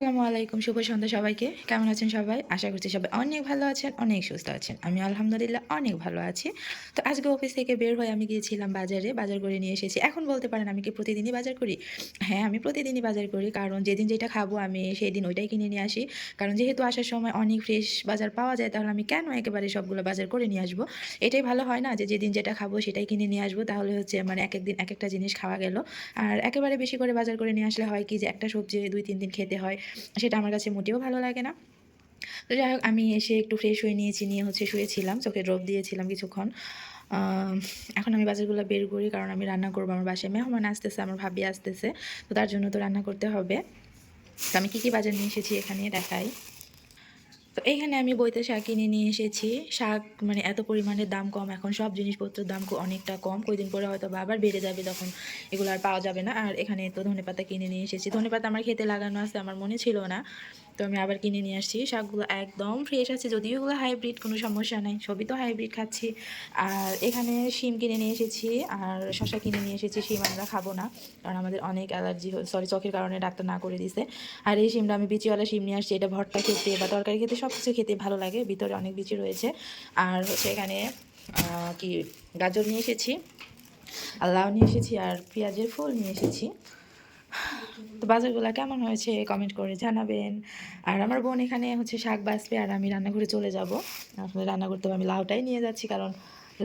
আসসালামু আলাইকুম, শুভ সন্ধ্যা সবাইকে। কেমন আছেন সবাই? আশা করছি সবাই অনেক ভালো আছেন, অনেক সুস্থ আছেন। আমি আলহামদুলিল্লাহ অনেক ভালো আছি। তো আজকে অফিস থেকে বের হয়ে আমি গিয়েছিলাম বাজারে, বাজার করে নিয়ে এসেছি। এখন বলতে পারেন আমি কি প্রতিদিনই বাজার করি? হ্যাঁ আমি প্রতিদিনই বাজার করি, কারণ যেদিন যেটা খাব আমি সেই দিন ওইটাই কিনে নিয়ে আসি। কারণ যেহেতু আসার সময় অনেক ফ্রেশ বাজার পাওয়া যায়, তাহলে আমি কেন একেবারে সবগুলো বাজার করে নিয়ে আসব? এটাই ভালো হয় না যে যেদিন যেটা খাব সেটাই কিনে নিয়ে আসব, তাহলে হচ্ছে মানে এক এক দিন এক একটা জিনিস খাওয়া গেল। আর একেবারে বেশি করে বাজার করে নিয়ে আসলে হয় কি যে একটা সবজি দুই, তিন দিন খেতে হয়। সেটা আমার কাছে মোটেও ভালো লাগে না। তো যাই হোক, আমি এসে একটু ফ্রেশ হয়ে নিয়েছি, নিয়ে হচ্ছে শুয়েছিলাম, চোখে ড্রপ দিয়েছিলাম কিছুক্ষণ। এখন আমি বাজারগুলো বের করি, কারণ আমি রান্না করব আমার বাসায়। মেহমান আসতেছে, আমার ভাবি আসতেছে, তো তার জন্য তো রান্না করতে হবে। তো আমি কী কী বাজার নিয়ে এসেছি এখানে দেখাই। তো এইখানে আমি বইতে শাক কিনে নিয়ে এসেছি। শাক মানে এত পরিমাণে দাম কম, এখন সব জিনিসপত্রের দাম অনেকটা কম। কয়দিন পরে হয়তো আবার বেড়ে যাবে তখন এগুলো আর পাওয়া যাবে না। আর এখানে তো ধনেপাতা কিনে নিয়ে এসেছি। ধনেপাতা আমার খেতে লাগানো আছে, আমার মনে ছিল না। তো আমি আবার কিনে নিয়ে আসছি। শাকগুলো একদম ফ্রেশ আছে, যদিও এগুলো হাইব্রিড কোনো সমস্যা নেই। সবই তো হাইব্রিড খাচ্ছি। আর এখানে শিম কিনে নিয়ে এসেছি, আর শশা কিনে নিয়ে এসেছি, শিম আমরা খাব না, কারণ আমাদের অনেক অ্যালার্জি সরি চোখের কারণে ডাক্তার না করে দিছে। আর এই শিমটা আমি বিচিওয়ালা শিম নিয়ে আসছি, এটা ভর্তা খেতে বা তরকারি খেতে, সব কিছু খেতে ভালো লাগে, ভিতরে অনেক বিচি রয়েছে। আর হচ্ছে এখানে কি, গাজর নিয়ে এসেছি আর লাউ নিয়ে এসেছি, আর পেঁয়াজের ফুল নিয়ে এসেছি। তো বাজারগুলো কেমন হয়েছে কমেন্ট করে জানাবেন। আর আমার বোন এখানে হচ্ছে শাক বাঁচবে আর আমি রান্নাঘরে চলে যাব। আসলে রান্না করতে আমি লাউটাই নিয়ে যাচ্ছি কারণ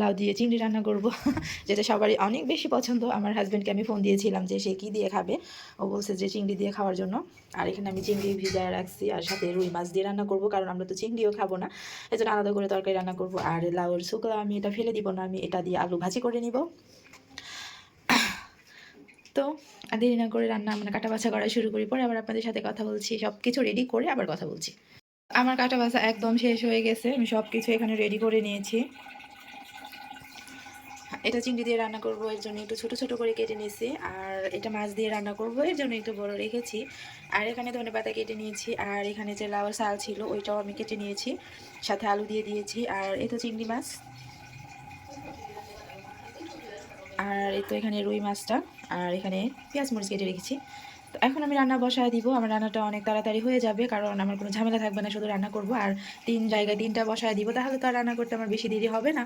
লাউ দিয়ে চিংড়ি রান্না করব, যেটা সবারই অনেক বেশি পছন্দ। আমার হাজব্যান্ডকে আমি ফোন দিয়েছিলাম যে সে কী দিয়ে খাবে। ও বলছে যে চিংড়ি দিয়ে খাওয়ার জন্য। আর এখানে আমি চিংড়ি ভিজায় রাখছি আর সাথে রুই মাছ দিয়ে রান্না করব কারণ আমরা তো চিংড়িও খাব না। এই জন্য আলাদা করে তরকারি রান্না করব। আর লাউর শুকলা আমি এটা ফেলে দিব না, আমি এটা দিয়ে আলু ভাজি করে নিব। তো আর দেরি না করে রান্না মানে কাটা বাছা করা শুরু করি। পরে আবার আপনাদের সাথে কথা বলছি সব কিছু রেডি করে আবার কথা বলছি। আমার কাটা বাছা একদম শেষ হয়ে গেছে, আমি সব কিছু এখানে রেডি করে নিয়েছি। এটা চিংড়ি দিয়ে রান্না করব, এর জন্য একটু ছোট ছোট করে কেটে নিয়েছি, আর এটা মাছ দিয়ে রান্না করব, এর জন্য একটু বড় রেখেছি। আর এখানে ধনে পাতা কেটে নিয়েছি, আর এখানে যে লাউর শাল ছিল, ওইটাও আমি কেটে নিয়েছি। সাথে আলু দিয়ে দিয়েছি, আর এই তো চিংড়ি মাছ। আর এই তো এখানে রুই মাছটা, আর এখানে পেঁয়াজ মরিচ কেটে রেখেছি। তো এখন আমি রান্না বসায় দিব, আমার রান্নাটা অনেক তাড়াতাড়ি হয়ে যাবে, কারণ আমার কোনো ঝামেলা থাকবে না শুধু রান্না করব, আর তিন জায়গায় তিনটা বসায় দিব, তাহলে তো আর রান্না করতে আমার বেশি দেরি হবে না।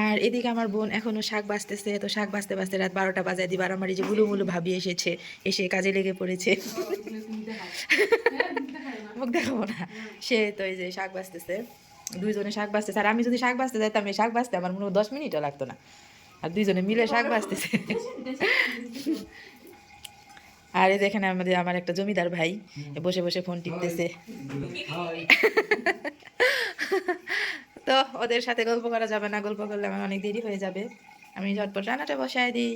আর এদিকে আমার বোন এখনও শাক বাঁচতেছে, তো শাক বাঁচতে বাঁচতে রাত বারোটা বাজায় দিব, আর আমার এই যে গুলু মুলু ভাবি এসেছে, এসে কাজে লেগে পড়েছে। মুখ দেখাবো না। সে তো এই যে শাক বাঁচতেছে, দুইজনে শাক বাঁচতেছে, আর আমি যদি শাক বাঁচতে যাইতাম, এই শাক বাঁচতে আমার মনে হয় দশ মিনিটও লাগতো না। আর দুইজনে মিলে শাক বাঁচতেছে আর দেখেন আমাদের আমার একটা জমিদার ভাই বসে বসে ফোন টিপতেছে। তো ওদের সাথে গল্প করা যাবে না, গল্প করলে আমার অনেক দেরি হয়ে যাবে। আমি ঝটপট রান্নাটা বসায় দিই।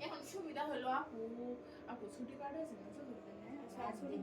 এখন সুবিধা হলো আপু আপু ছুটি কাটাইছে না ছুটি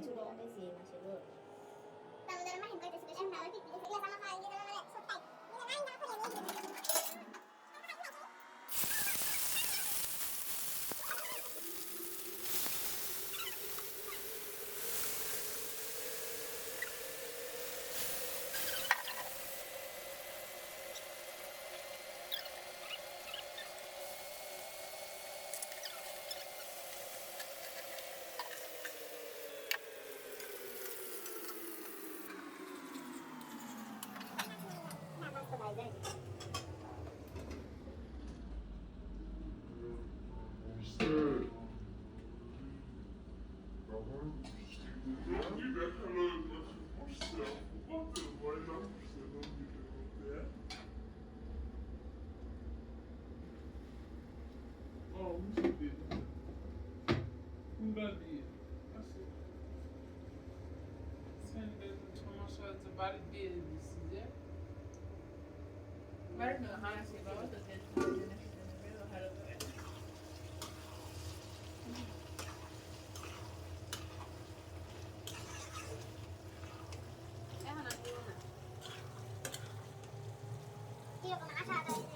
tanıtı var diyelim size. Var mı? Hangi var? Yeah, but I had it.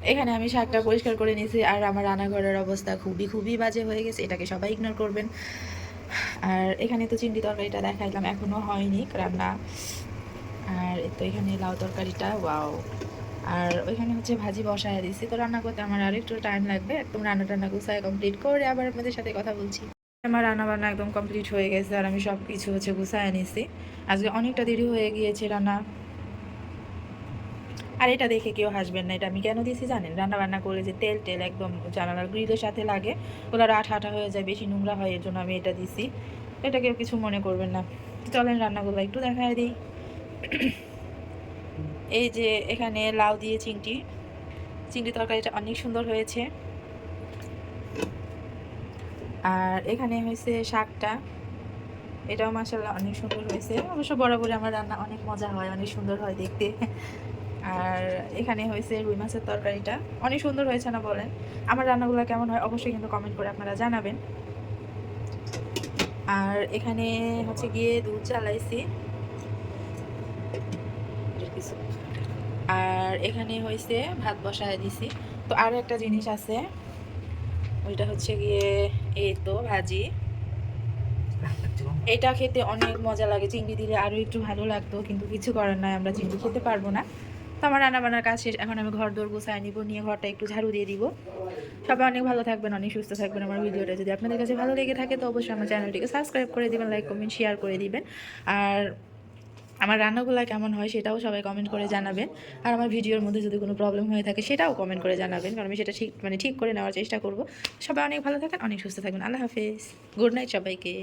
এখানে আমি শাকটা পরিষ্কার করে নিয়েছি আর আমার রান্নাঘরের অবস্থা খুবই খুবই বাজে হয়ে গেছে, এটাকে সবাই ইগনোর করবেন। আর এখানে তো চিংড়ি তরকারিটা দেখাইলাম এখনও হয়নি রান্না। আর তো এখানে লাউ তরকারিটা, ওয়াও। আর ওইখানে হচ্ছে ভাজি বসায় দিয়েছি, তো রান্না করতে আমার আর একটু টাইম লাগবে, একদম রান্না টান্না গুছায় কমপ্লিট করে আবার আপনাদের সাথে কথা বলছি। আমার রান্না বান্না একদম কমপ্লিট হয়ে গেছে আর আমি সব কিছু হচ্ছে গুছায় নিছি আজকে অনেকটা দেরি হয়ে গিয়েছে রান্না। আর এটা দেখে কেউ হাসবেন না, এটা আমি কেন দিয়েছি জানেন? রান্না বান্না করে যে তেল টেল একদম জানালার গ্রিলের সাথে লাগে ওগুলো আঠা আঠা হয়ে যায়, বেশি নোংরা হয়, এর জন্য আমি এটা দিছি। এটা কেউ কিছু মনে করবেন না। চলেন রান্নাগুলো একটু দেখায় দিই। এই যে এখানে লাউ দিয়ে চিংটি চিংড়ি তরকারিটা অনেক সুন্দর হয়েছে। আর এখানে হয়েছে শাকটা, এটাও মাসাল্লাহ অনেক সুন্দর হয়েছে। অবশ্য বরাবরই আমার রান্না অনেক মজা হয়, অনেক সুন্দর হয় দেখতে। আর এখানে হয়েছে রুই মাছের তরকারিটা। অনেক সুন্দর হয়েছে না বলেন? আমার রান্নাগুলো কেমন হয় অবশ্যই কিন্তু কমেন্ট করে আপনারা জানাবেন। আর এখানে হচ্ছে গিয়ে দুধ চালাইছি আর এখানে হয়েছে ভাত বসায় দিছি। তো আর একটা জিনিস আছে। ওইটা হচ্ছে গিয়ে এই তো ভাজি। এটা খেতে অনেক মজা লাগে। চিংড়ি দিলে আরও একটু ভালো লাগতো, কিন্তু কিছু করার নাই, আমরা চিংড়ি খেতে পারব না। তো আমার রান্না বান্নার কাজ শেষ। এখন আমি ঘর দৌড় গোছায় নিব, নিয়ে ঘরটা একটু ঝাড়ু দিয়ে দিব। সবাই অনেক ভালো থাকবেন, অনেক সুস্থ থাকবেন আমার ভিডিওটা। যদি আপনাদের কাছে ভালো লেগে থাকে, তো অবশ্যই আমার চ্যানেলটিকে সাবস্ক্রাইব করে দেবেন, লাইক, কমেন্ট, শেয়ার করে দিবেন। আর আমার রান্নাগুলো কেমন হয় সেটাও সবাই কমেন্ট করে জানাবেন। আর আমার ভিডিওর মধ্যে যদি কোনো প্রবলেম হয়ে থাকে, সেটাও কমেন্ট করে জানাবেন। কারণ আমি সেটা ঠিক মানে ঠিক করে নেওয়ার চেষ্টা করব। সবাই অনেক ভালো থাকেন, অনেক সুস্থ থাকবেন। আল্লাহ হাফেজ। গুড নাইট সবাইকে।